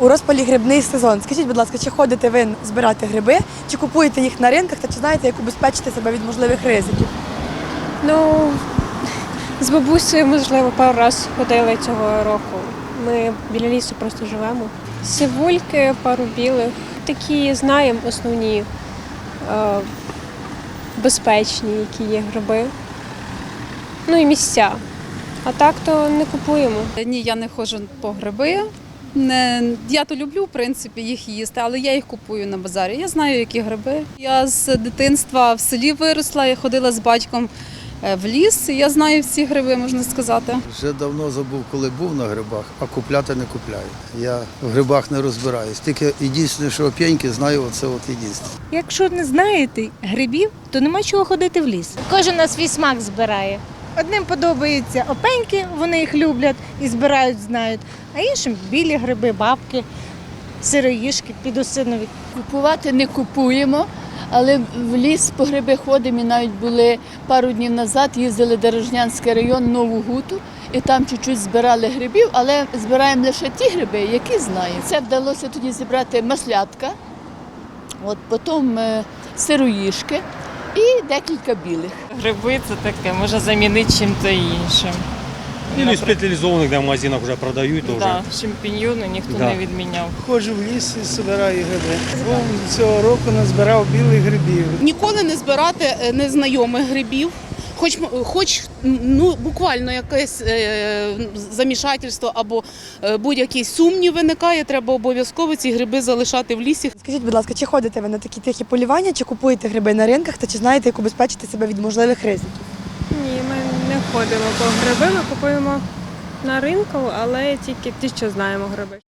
У розпалі грибний сезон. Скажіть, будь ласка, чи ходите ви збирати гриби, чи купуєте їх на ринках, та чи знаєте, як убезпечити себе від можливих ризиків? Ну, з бабусею, можливо, пару разів ходили цього року. Ми біля лісу просто живемо. Сивульки, пару білих. Такі знаємо основні е, безпечні, які є гриби. Ну і місця. А так то не купуємо. Ні, я не ходжу по гриби. Не, я то люблю, в принципі, їх їсти, але я їх купую на базарі. Я знаю, які гриби. Я з дитинства в селі виросла, я ходила з батьком е, в ліс, і я знаю всі гриби, можна сказати. Вже давно забув, коли був на грибах, а купляти не купляю. Я в грибах не розбираюсь. Тільки єдине, що оп'яньки знаю, оце от єдине. Якщо не знаєте грибів, то нема чого ходити в ліс. Кожен на свій смак збирає. Одним подобаються опеньки, вони їх люблять і збирають, знають, а іншим білі гриби, бабки, сироїшки, підосинові. Купувати не купуємо, але в ліс по гриби ходимо і навіть були пару днів назад, їздили в Дорожнянський район, Нову Гуту, і там чуть-чуть збирали грибів, але збираємо лише ті гриби, які знаємо. Це вдалося тоді зібрати маслятка, от потім е, сироїшки і декілька білих. Гриби це таке, може замінити чим-то іншим. Ну, і спеціалізованих, де в магазинах вже продають, то вже. Да, шампіньйони ніхто Да. не відміняв. Ходжу в ліс і збираю гриби. Бо цього року назбирав білих грибів. Ніколи не збирати е, незнайомих грибів. Хоч, хоч ну, буквально якесь е, замішательство або е, будь-який сумнів виникає, треба обов'язково ці гриби залишати в лісі. Скажіть, будь ласка, чи ходите ви на такі тихі полювання, чи купуєте гриби на ринках, та чи знаєте, як убезпечити себе від можливих ризиків? Ні, ми не ходимо по гриби, ми купуємо на ринку, але тільки ті, що знаємо гриби.